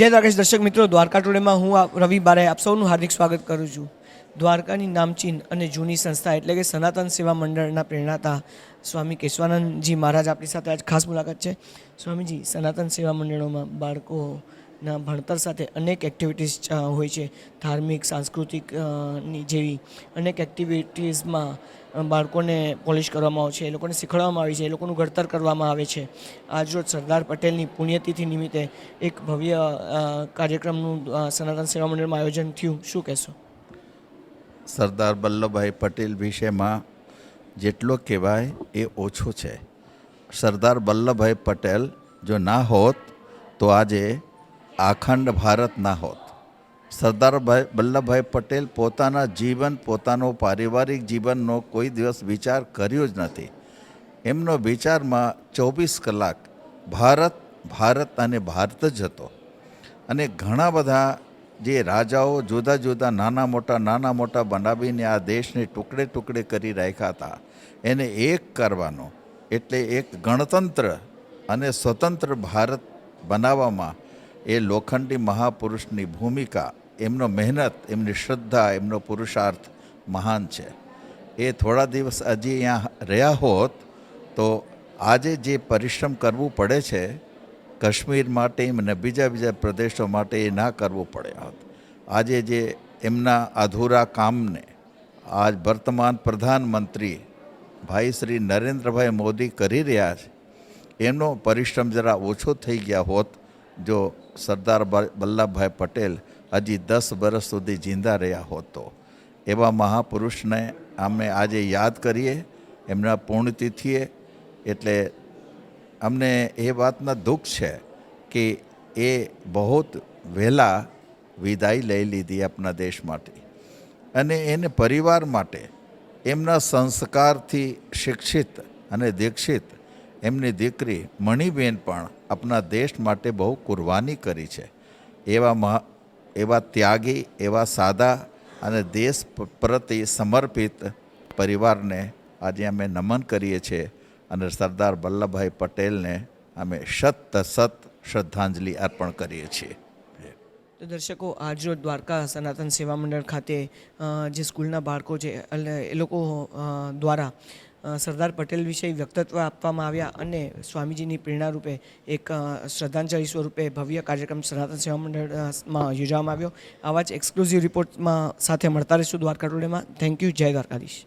જય દ્વારકાશ દર્શક મિત્રો, દ્વારકા ટોળેમાં હું આ રવિ બારે આપ સૌનું હાર્દિક સ્વાગત કરું છું. દ્વારકાની નામચીન અને જૂની સંસ્થા એટલે કે સનાતન સેવા મંડળના પ્રેરણાતા સ્વામી કેશવાનંદજી મહારાજ આપણી સાથે આજ ખાસ મુલાકાત છે. સ્વામીજી, સનાતન સેવા મંડળોમાં બાળકોના ભણતર સાથે અનેક એક્ટિવિટીઝ હોય છે. ધાર્મિક સાંસ્કૃતિકની જેવી અનેક એક્ટિવિટીઝમાં બાળકોને પોલિશ કરવામાં આવે છે, એ લોકોને શીખવાડવામાં આવે છે, એ લોકોનું ઘડતર કરવામાં આવે છે. આજરોજ સરદાર પટેલની પુણ્યતિથિ નિમિત્તે એક ભવ્ય કાર્યક્રમનું સનાતન સેવા મંડળમાં આયોજન થયું. શું કહેશો? સરદાર વલ્લભભાઈ પટેલ વિશેમાં જેટલો કહેવાય એ ઓછો છે. સરદાર વલ્લભભાઈ પટેલ જો ના હોત તો આજે અખંડ ભારત ના હોત. સરદારભાઈ વલ્લભભાઈ પટેલ પોતાના જીવન, પોતાનો પારિવારિક જીવનનો કોઈ દિવસ વિચાર કર્યો જ નથી. એમનો વિચારમાં ચોવીસ કલાક ભારત ભારત અને ભારત જ હતો. અને ઘણા બધા જે રાજાઓ જુદા જુદા નાના મોટા નાના મોટા બનાવીને આ દેશને ટુકડે ટુકડે કરી રાખ્યા હતા. એને એક કરવાનો એટલે એક ગણતંત્ર અને સ્વતંત્ર ભારત બનાવવામાં એ લોખંડી મહાપુરુષની ભૂમિકા એમનો મહેનત, એમની શ્રદ્ધા, એમનો પુરુષાર્થ મહાન છે. એ થોડા દિવસ હજી અહીંયા રહ્યા હોત તો આજે જે પરિશ્રમ કરવું પડે છે કાશ્મીર માટે અને બીજા બીજા પ્રદેશો માટે એ ના કરવું પડે હોત. આજે જે એમના અધૂરા કામને આજ વર્તમાન પ્રધાનમંત્રી ભાઈ શ્રી નરેન્દ્રભાઈ મોદી કરી રહ્યા છે એમનો પરિશ્રમ જરા ઓછો થઈ ગયા હોત જો સરદાર વલ્લભભાઈ પટેલ હજી દસ વર્ષ સુધી જિંદા રહ્યા હોતો. એવા મહાપુરુષને અમે આજે યાદ કરીએ, એમના પુણ્યતિથિએ. એટલે અમને એ વાતના દુઃખ છે કે એ બહુ વહેલા વિદાય લઈ લીધી આપણા દેશ માટે. અને એને પરિવાર માટે એમના સંસ્કારથી શિક્ષિત અને દીક્ષિત એમની દીકરી મણિબેન પણ આપણા દેશ માટે બહુ કુરબાની કરી છે. એવા મહા એવા ત્યાગી, એવા સાદા અને દેશ પ્રતિ સમર્પિત પરિવારને આજે અમે નમન કરીએ છીએ અને સરદાર વલ્લભભાઈ પટેલને અમે શત સત શ્રદ્ધાંજલિ અર્પણ કરીએ છીએ. તો દર્શકો આજરોજ દ્વારકા સનાતન સેવા મંડળ ખાતે જે સ્કૂલના બાળકો છે એ લોકો દ્વારા સરદાર પટેલ વિશે વ્યક્તત્વ આપવામાં આવ્યા અને સ્વામીજીની પ્રેરણા રૂપે એક શ્રદ્ધાંજલિ સ્વરૂપે ભવ્ય કાર્યક્રમ સનાતન સેવા મંડળમાં યોજવામાં આવ્યો. આવા જ એક્સક્લુઝિવ રિપોર્ટમાં સાથે મળતા રહીશું દ્વારકા ટુડેમાં થેન્ક યુ જય દ્વારકાધીશ.